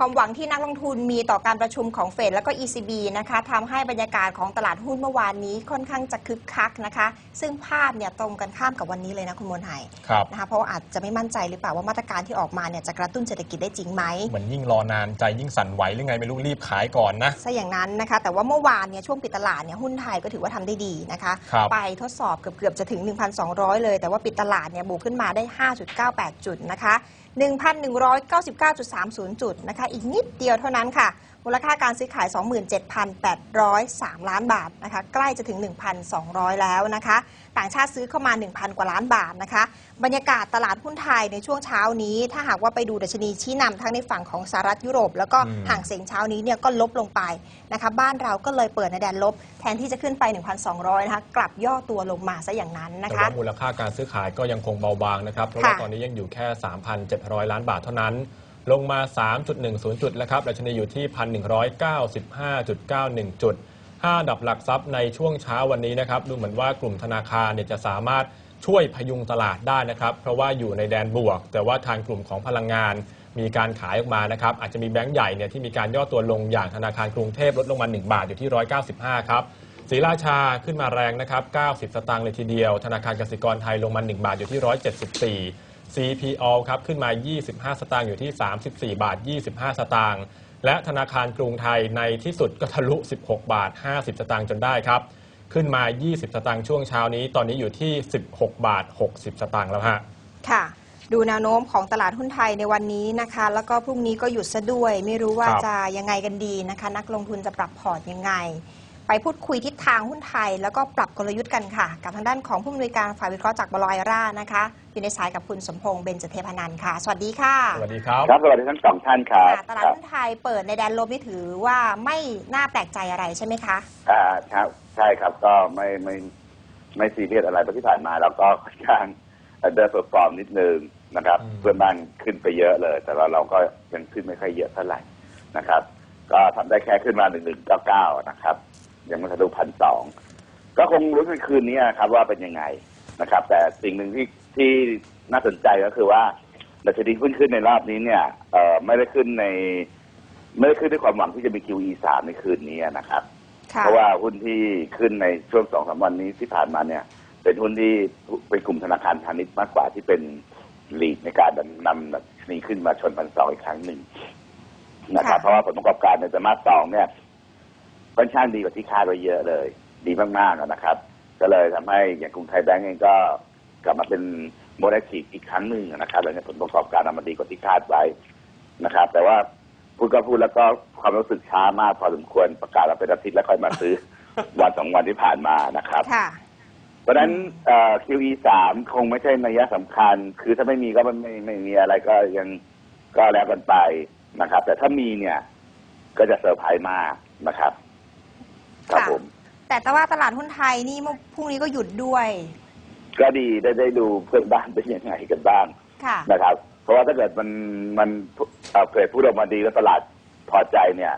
ความหวังที่นักลงทุนมีต่อการประชุมของเฟดแล้วก็ ECB นะคะทำให้บรรยากาศของตลาดหุ้นเมื่อวานนี้ค่อนข้างจะคึกคักนะคะ ซึ่งภาพเนี่ยตรงกันข้ามกับวันนี้เลยนะคุณมนไฮครับนะคะเพราะว่าอาจจะไม่มั่นใจหรือเปล่าว่ามาตรการที่ออกมาเนี่ยจะกระตุ้นเศรษฐกิจได้จริงไหมเหมือนยิ่งรอนานใจยิ่งสั่นไหวหรือไงไม่รู้รีบขายก่อนนะซะอย่างนั้นนะคะ แต่ว่าเมื่อวานเนี่ยช่วงปิดตลาดเนี่ยหุ้นไทยก็ถือว่าทำได้ดีนะคะครับไปทดสอบเกือบๆจะถึง 1,200 เลย แต่ว่าปิดตลาดเนี่ยบวกขึ้นมาได้ 5.98 จุดนะคะ 1,199.30 จุดนะคะ อีกนิดเดียวเท่านั้นค่ะ มูลค่าการซื้อขาย 27,803 ล้านบาทนะคะ ใกล้จะถึง 1,200 แล้วนะคะ ต่างชาติซื้อเข้ามา 1,000 กว่าล้านบาทนะคะ บรรยากาศตลาดหุ้นไทยในช่วงเช้านี้ ถ้าหากว่าไปดูดัชนีชี้นำทั้งในฝั่งของสหรัฐยุโรป แล้วก็อืมห่างเสียงเช้านี้เนี่ยก็ลบลงไปนะคะบ้านเราก็เลยเปิดในแดนลบ แทนที่จะขึ้นไป 1,200 นะคะกลับย่อตัวลงมาซะอย่างนั้นนะแต่คะว่ามูลค่าการซื้อขายก็ยังคงเบาบางนะครับเพราะว่าค่ะตอนนี้ยังอยู่แค่ 3,700 ล้านบาทเท่านั้นลงมา 3.10 จุดแล้วครับดัชนีอยู่ที่ 1,195.91 จุด 5ดับหลักทรัพย์ในช่วงเช้าวันนี้นะครับดูเหมือนว่ากลุ่มธนาคารเนี่ยจะสามารถช่วยพยุงตลาดได้นะครับ เพราะว่าอยู่ในแดนบวก แต่ว่าทางกลุ่มของพลังงานมีการขายออกมานะครับ อาจจะมีแบงก์ใหญ่เนี่ยที่มีการย่อตัวลงอย่างธนาคารกรุงเทพลดลงมา 1 บาทอยู่ที่ 195 ครับศรีราชาขึ้นมาแรงนะครับ 90 สตางค์เลยทีเดียว ธนาคารกสิกรไทยลงมา 1 บาทอยู่ที่ 174 CPO ครับขึ้นมา 25 สตางค์อยู่ที่ 34 บาท 25 สตางค์ และธนาคารกรุงไทยในที่สุดก็ทะลุ 16 บาท 50 สตางค์จนได้ครับ ขึ้นมา 20 สตางค์ช่วงเช้านี้ ตอนนี้อยู่ที่ 16 บาท 60 สตางค์แล้วฮะ ค่ะ ดูแนวโน้มของตลาดหุ้นไทยในวันนี้นะคะ แล้วก็พรุ่งนี้ก็หยุดซะด้วย ไม่รู้ว่าครับ จะยังไงกันดีนะคะ นักลงทุนจะปรับพอร์ตยังไง ไปพูดคุยทิศทางหุ้นไทย แล้วก็ปรับกลยุทธ์กันค่ะ กับทางด้านของผู้อำนวยการฝ่ายวิเคราะห์จากบลอยร่านะคะ อยู่ในสายกับคุณสมพงษ์เบญจเทพนันท์ค่ะ สวัสดีค่ะสวัสดีครับ ครับสวัสดีทั้งสองท่านครับค่ะตลาดหุ้นไทยเปิดในแดนลบนี่ถือว่าไม่น่าแปลกใจอะไรใช่ไหมคะ อ่าครับใช่ครับก็ไม่ไม่ไม่ซีเรียสอะไรเพราะที่ผ่านมาเราก็ค่อนข้างเดินเปอร์ฟอร์มนิดนึงนะครับ อืม เพื่อนบ้านขึ้นไปเยอะเลย แต่ว่าเราก็ยังขึ้นไม่ค่อยเยอะเท่าไหร่นะครับ ก็ทำได้แค่ขึ้นมาหนึ่งหนึ่งเก้าเก้านะครับ ยังไม่ทะลุพันสองก็คงรู้ในคืนนี้นะครับว่าเป็นยังไงนะครับ แต่สิ่งหนึ่งที่ที่น่าสนใจก็คือว่าดัชนีขึ้นขึ้นในรอบนี้เนี่ยเอ่อไม่ได้ขึ้นใน ไม่ได้ขึ้นด้วยความหวังที่จะมี QE สามในคืนนี้นะครับ ค่ะเพราะว่าหุ้นที่ขึ้นในช่วงสองสามวันนี้ที่ผ่านมาเนี่ย เป็นหุ้นที่เป็นกลุ่มธนาคารพาณิชย์มากกว่าที่เป็นลีดในการนำดัชนีขึ้นมาชนพันสองอีกครั้งหนึ่งนะครับ ค่ะ เพราะว่าผลประกอบการในไตรมาสสองเนี่ย ค่อนข้างดีกว่าที่คาดไว้เยอะเลย ดีมากๆนะครับ ก็เลยทำให้อย่างกรุงไทยแบงก์เองก็กลับมาเป็นโมเดลทีอีกครั้งหนึ่งนะครับหลังจากผลประกอบการออกมาดีกว่าที่คาดไว้นะครับ แต่ว่าพูดก็พูดแล้วก็ความรู้สึกช้ามากพอสมควรประกาศเราเป็นอาทิตย์แล้วค่อยมาซื้อวันสองวันที่ผ่านมานะครับค่ะเพราะฉะนั้นเอ่อ QE สามคงไม่ใช่นัยสำคัญ คือถ้าไม่มีก็ไม่ไม่ไม่มีอะไรก็ยังก็แล้วกันไปนะครับ แต่ถ้ามีเนี่ยก็จะเซอร์ไพรส์มากนะครับ ครับค่ะผม แต่แต่ว่าตลาดหุ้นไทยนี่เมื่อพรุ่งนี้ก็หยุดด้วย ก็ดีได้ได้ดูเพื่อนบ้านเป็นยังไงกันบ้างค่ะนะครับ เพราะว่าถ้าเกิดมันมันเอ่อเกิดพูดออกมาดีแล้วตลาดพอใจเนี่ย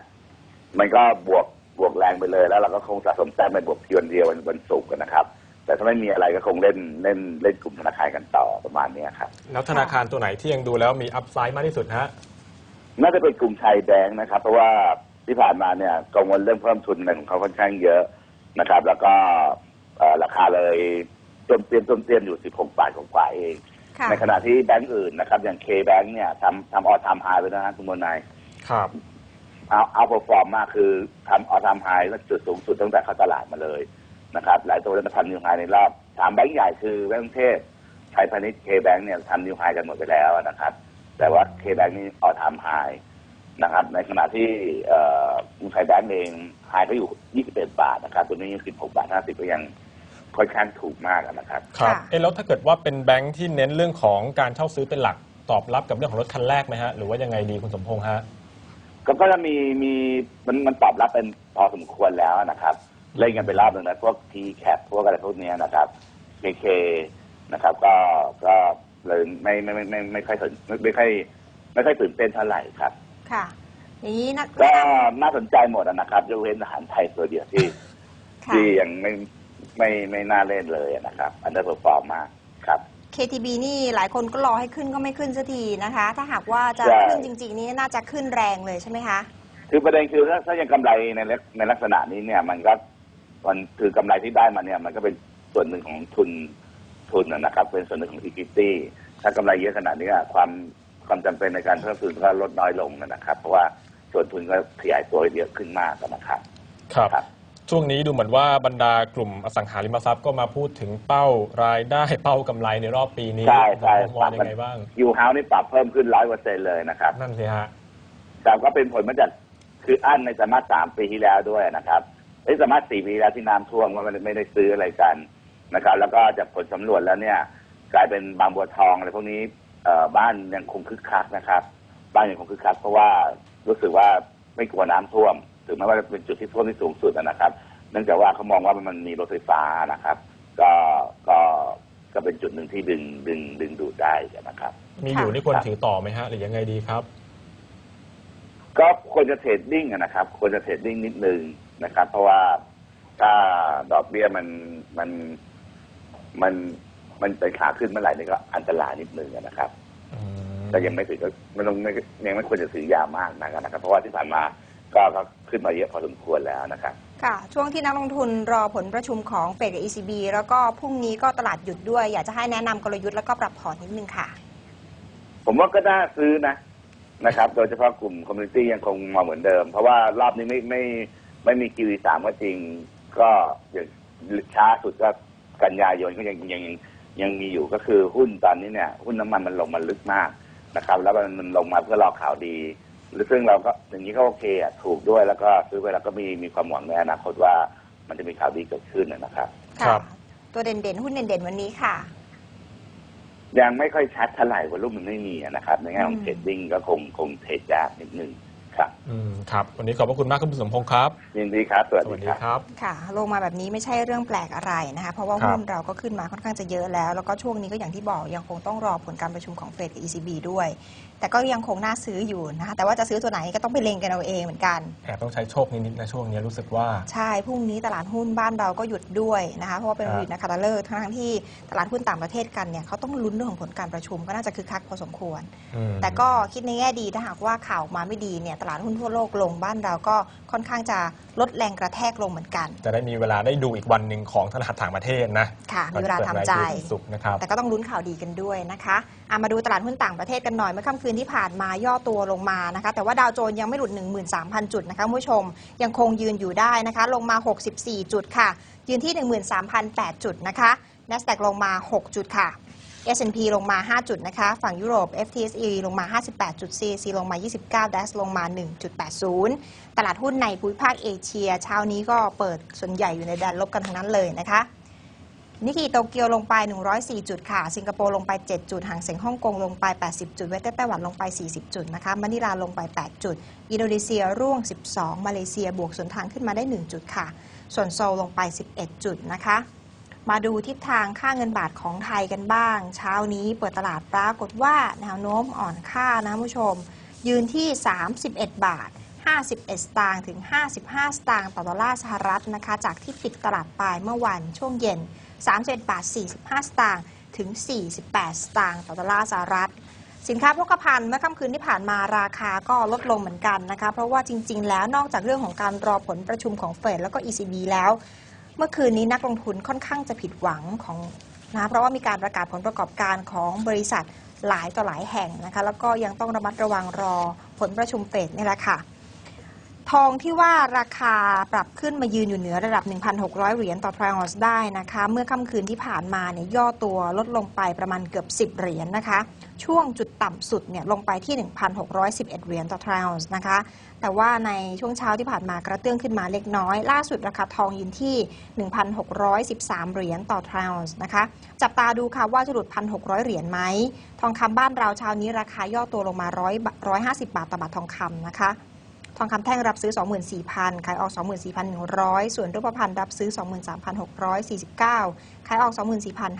มันก็บวกบวกแรงไปเลยแล้วเราก็คงสะสมแต้มไปบวกเพียงเดียววันวันศุกร์นะครับ แต่ถ้าไม่มีอะไรก็คงเล่นเล่นเล่นกลุ่มธนาคารกันต่อประมาณเนี้ยครับแล้วธนาคารตัวไหนที่ยังดูแล้วมีอัพไซด์มากที่สุดฮะน่าจะเป็นกลุ่มไทยแบงค์นะครับ เพราะว่า ที่ผ่านมาเนี่ยกังวลเรื่องเพิ่มทุนอะไรของเขาค่อนข้างเยอะนะครับ แล้วก็เอ่อราคาเลยจมเตรียมจมเตรียมอยู่ 16 บาทกว่าๆเองค่ะในขณะที่แบงก์อื่นนะครับ อย่างเคแบงค์เนี่ยทำทำออทามไฮไปนะฮะคุณมนายครับเอาเอาพอฟอร์มมากคือทำออทามไฮจุดสูงสุดตั้งแต่เข้าตลาดมาเลยนะครับ หลายตัวได้มาทำนิวไฮในรอบสามแบงก์ใหญ่คือแบงก์กรุงเทพไทยพาณิชย์เคแบงค์เนี่ยทำนิวไฮกันหมดไปแล้วนะครับ แต่ว่าเคแบงค์นี่ออทามไฮ นะครับ ในขณะที่เอ่อกรุงไทยแบงค์เองไฮก็อยู่ 21 บาทนะครับ ตัวนี้ 16 บาท 50 ก็ยังค่อนข้างถูกมากนะครับ ครับค่ะเอ๊ะแล้วถ้าเกิดว่าเป็นแบงค์ที่เน้นเรื่องของการเช่าซื้อเป็นหลักตอบรับกับเรื่องของรถคันแรกไหมฮะ หรือว่ายังไงดีคุณสมพงษ์ฮะ ก็ก็จะมีมีมันมันตอบรับเป็นพอสมควรแล้วนะครับ เล่นกันไปรอบหนึ่งนะพวก T cap พวกอะไรพวกเนี้ยนะครับ KK นะครับ ก็ก็เลยไม่ไม่ไม่ไม่ไม่ค่อยสนไม่ไม่ค่อยไม่ค่อยตื่นเต้นเท่าไหร่ครับ ค่ะ อย่างนี้นักก็น่าสนใจหมดอะนะครับยกเว้นอาหารไทยตัวเดียวที่ค่ะที่ยังไม่ไม่ไม่น่าเล่นเลยนะครับ อันเดอร์เพอร์ฟอร์มมากครับเค KTB นี่หลายคนก็รอให้ขึ้นก็ไม่ขึ้นสักทีนะคะ ถ้าหากว่าจะใช่ขึ้นจริง ๆ นี่น่าจะขึ้นแรงเลยใช่ไหมคะคือประเด็นคือถ้าถ้ายังกำไรในลักในลักษณะนี้เนี่ย มันก็มันคือกำไรที่ได้มาเนี่ย มันก็เป็นส่วนหนึ่งของทุนทุนนะนะครับ เป็นส่วนหนึ่งของ equity ถ้ากำไรเยอะขนาดนี้อะความ ความจำเป็นในการเพิ่มทุนก็ลดน้อยลงนะครับ เพราะว่าส่วนทุนก็ขยายตัวเยอะขึ้นมากนะครับครับครับช่วงนี้ดูเหมือนว่าบรรดากลุ่มอสังหาริมทรัพย์ก็มาพูดถึงเป้ารายได้เป้ากำไรในรอบปีนี้ใช่ใช่มองว่ายังไงบ้างยูเฮานี่ปรับเพิ่มขึ้นร้อยเปอร์เซ็นเลยนะครับ นั่นสิฮะแต่ก็เป็นผลมาจากคืออั้นในสามารถสามปีที่แล้วด้วยนะครับไอ้สามารถสี่ปีแล้วที่น้ำท่วมก็ไม่ได้ไม่ได้ซื้ออะไรกันนะครับ แล้วก็จากผลสำรวจแล้วเนี่ย กลายเป็นบางบัวทองอะไรพวกนี้เอ่อ บ้านยังคงคึกคักนะครับ บ้านยังคงคึกคักเพราะว่ารู้สึกว่าไม่กลัวน้ำท่วม ถึงแม้ว่าจะเป็นจุดที่ท่วมที่สูงสุดนะครับ เนื่องจากว่าเขามองว่ามันมีรถไฟฟ้านะครับ ก็ก็ก็เป็นจุดหนึ่งที่ดึงดึงดึงดูดได้นะครับ มีค่ะอยู่นี่ควรถือต่อไหมฮะ หรือยังไงดีครับ ก็ควรจะเทรดดิ้งอะนะครับ ควรจะเทรดดิ้งนิดนึงนะครับ เพราะว่าถ้าดอกเบี้ยมันมันมัน มันเป็นขาขึ้นเมื่อไหร่นี่ก็อันตรายนิดนึงอะนะครับอืมแต่ยังไม่ถึงก็ไม่ต้องไม่ยังไม่ควรจะซื้อยามากนักนะครับ เพราะว่าที่ผ่านมาก็ก็ขึ้นมาเยอะพอสมควรแล้วนะครับ ค่ะ ช่วงที่นักลงทุนรอผลประชุมของเฟดกับ ECB แล้วก็พรุ่งนี้ก็ตลาดหยุดด้วย อยากจะให้แนะนำกลยุทธ์แล้วก็ปรับพอร์ตนิดนึงค่ะ ผมว่าก็น่าซื้อนะนะครับ โดยเฉพาะกลุ่มคอมมูนิตี้ยังคงมาเหมือนเดิม เพราะว่ารอบนี้ไม่ไม่ไม่มีกิวีสามก็จริง ก็อย่างช้าสุดก็กันยายนก็ยังยัง ยังยังมีอยู่ก็คือหุ้นตอนนี้เนี่ยหุ้นน้ำมันมันลงมาลึกมากนะครับ แล้วมันมันลงมาเพื่อรอข่าวดีหรือซึ่งเราก็อย่างนี้ก็โอเคอะถูกด้วยแล้วก็ซื้อไปแล้วก็มีมีความหวังในอนาคตว่ามันจะมีข่าวดีเกิดขึ้นนะนะครับ ครัค่ะ บ ตัวเด่นๆ หุ้นเด่นๆ วันนี้ค่ะ ยังไม่ค่อยชัดเท่าไหร่ว่ารูปมันไม่มีอะนะครับ ในแง่ของอืม เทรดดิ้งก็คงคงเทรดยากนิดนึง ครับอืมครับ วันนี้ขอบพระคุณมากคุณสมพงศ์ครับยินดีครับสวัสสวัสดีดีครับ ครับ ค่ะ ลงมาแบบนี้ไม่ใช่เรื่องแปลกอะไรนะคะเพราะว่าครับ หุ้นเราก็ขึ้นมาค่อนข้างจะเยอะแล้ว แล้วก็ช่วงนี้ก็อย่างที่บอกยังคงต้องรอผลการประชุมของเฟดกับ ECB ด้วย แต่ก็ยังคงน่าซื้ออยู่นะคะแต่ว่าจะซื้อตัวไหนก็ต้องไปเล็งกันเอาเองเหมือนกันแอบต้องใช้โชคนิดๆนะช่วงนี้รู้สึกว่า ใช่พรุ่งนี้ตลาดหุ้นบ้านเราก็หยุดด้วยนะคะเพราะว่าเป็นครับวันหยุดนักขัตฤกษ์ทั้งๆที่ตลาดหุ้นต่างประเทศกันเนี่ยเขาต้องลุ้นเรื่องของผลการประชุมก็น่าจะคึกคักพอสมควรอืมแต่ก็คิดในแง่ดีถ้าหากว่าข่าวมาไม่ดีเนี่ยตลาดหุ้นทั่วโลกลงบ้านเราก็ค่อนข้างจะลดแรงกระแทกลงเหมือนกัน จะได้มีเวลาได้ดูอีกวันหนึ่งของตลาดต่างประเทศนะค่ะมีเวลาทำใจวันเปิดรายชื่อวันศุกร์นะครับแต่ก็ต้องลุ้นข่าวดีกันด้วยนะคะ อะมาดูตลาดหุ้นต่างประเทศกันหน่อยเมื่อค่ำคืนที่ผ่านมาย่อตัวลงมานะคะแต่ว่าดาวโจนส์ยังไม่หลุด 13,000 จุดนะคะผู้ชมยังคงยืนอยู่ได้นะคะลงมา 64 จุดค่ะ ยืนที่ 13,008 จุดนะคะ NASDAQ ลงมา 6 จุดค่ะ S&P ลงมา 5 จุดนะคะ ฝั่งยุโรป FTSE ลงมา 58จุด CAC ลงมา 29 DAX ลงมา 1.80 ตลาดหุ้นในภูมิภาคเอเชีย เช้านี้ก็เปิดส่วนใหญ่อยู่ในแดนลบกันทั้งนั้นเลยนะคะ นิกเกิโตเกียวลงไป 104 จุดค่ะ สิงคโปร์ลงไป 7 จุดหางเสียงฮ่องกงลงไป 80 จุด เวสเทิร์นไต้หวันลงไป 40 จุดนะคะมะนิลาลงไป 8 จุด อินโดนีเซียร่วง 12 มาเลเซียบวกส่วนทางขึ้นมาได้ 1 จุดค่ะ ส่วนโซลลงไป 11 จุดนะคะมาดูทิศทางค่าเงินบาทของไทยกันบ้าง เช้านี้เปิดตลาดปรากฏว่าแนวโน้มอ่อนค่านะผู้ชม ยืนที่ 31 บาท 51 สตางค์ถึง 55 สตางค์ต่อดอลลาร์สหรัฐนะคะ จากที่ปิดตลาดปลายเมื่อวันช่วงเย็น31บาท 45 สตางค์ถึง 48 สตางค์ต่อดอลลาร์สหรัฐ สินค้าโภคภัณฑ์เมื่อค่ำคืนที่ผ่านมาราคาก็ลดลงเหมือนกันนะคะ เพราะว่าจริง ๆ แล้วนอกจากเรื่องของการรอผลประชุมของเฟดแล้วก็ ECB แล้ว เมื่อคืนนี้นักลงทุนค่อนข้างจะผิดหวังของนะเพราะว่ามีการประกาศผลประกอบการของบริษัทหลายต่อหลายแห่งนะคะ แล้วก็ยังต้องระมัดระวังรอผลประชุมเฟดนี่แหละค่ะ ทองที่ว่าราคาปรับขึ้นมายืนอยู่เหนือระดับ 1,600 เหรียญต่อทรอยออนซ์ได้นะคะ เมื่อค่ำคืนที่ผ่านมาเนี่ยย่อตัวลดลงไปประมาณเกือบ 10 เหรียญนะคะ ช่วงจุดต่ำสุดเนี่ยลงไปที่ 1,611 เหรียญต่อทรอยออนซ์นะคะ แต่ว่าในช่วงเช้าที่ผ่านมากระเตื้องขึ้นมาเล็กน้อย ล่าสุดราคาทองยืนที่ 1,613 เหรียญต่อทรอยออนซ์นะคะ จับตาดูค่ะว่าจะหลุด 1,600 เหรียญไหมทองคำบ้านเราเช้านี้ราคาย่อตัวลงมา100 150 บาทต่อบาททองคำนะคะ ทองคำแท่งรับซื้อ 24,000 ขายออก 24,100 ส่วนรูปพรรณรับซื้อ 23,649 ขายออก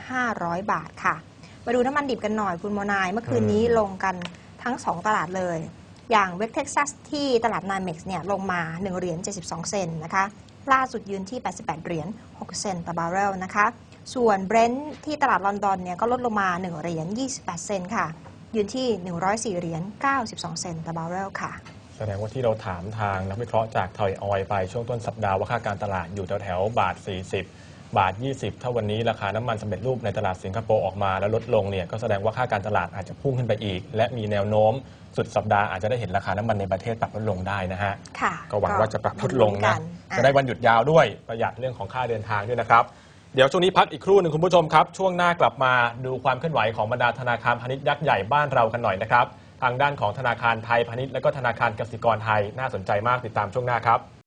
24,500 บาทค่ะ มาดูน้ำมันดิบกันหน่อยคุณโมนาย เมื่อคืนนี้ลงกันทั้ง 2 ตลาดเลย อย่างเวกเท็กซัสที่ตลาดนายเม็กซ์เนี่ยลงมา 1 เหรียญ 72 เซนต์นะคะ ล่าสุดยืนที่ 88 เหรียญ 6 เซนต์ต่อบาร์เรลนะคะ ส่วนเบรนท์ที่ตลาดลอนดอนเนี่ยก็ลดลงมา 1 เหรียญ 28 เซนต์ค่ะ ยืนที่ 104 เหรียญ 92 เซนต์ต่อบาร์เรลค่ะ แสดงว่าที่เราถามทางนักวิเคราะห์จากทอยออยไปช่วงต้นสัปดาห์ว่าค่าการตลาดอยู่แถวๆบาท 40 บาท 20 ถ้าวันนี้ราคาน้ำมันสำเร็จรูปในตลาดสิงคโปร์ออกมาแล้วลดลงเนี่ยก็แสดงว่าค่าการตลาดอาจจะพุ่งขึ้นไปอีก และมีแนวโน้มสุดสัปดาห์อาจจะได้เห็นราคาน้ำมันในประเทศปรับลดลงได้นะฮะค่ะก็หวังว่าจะปรับลดลงนะอ่จะได้วันหยุดยาวด้วยประหยัดเรื่องของค่าเดินทางด้วยนะครับเดี๋ยวช่วงนี้พักอีกครู่หนึ่งคุณผู้ชมครับ ช่วงหน้ากลับมาดูความเคลื่อนไหวของบรรดาธนาคารพาณิชย์ยักษ์ใหญ่บ้านเรากันหน่อยนะครับ ทางด้านของธนาคารไทยพาณิชย์และก็ธนาคารกสิกรไทยน่าสนใจมากติดตามช่วงหน้าครับ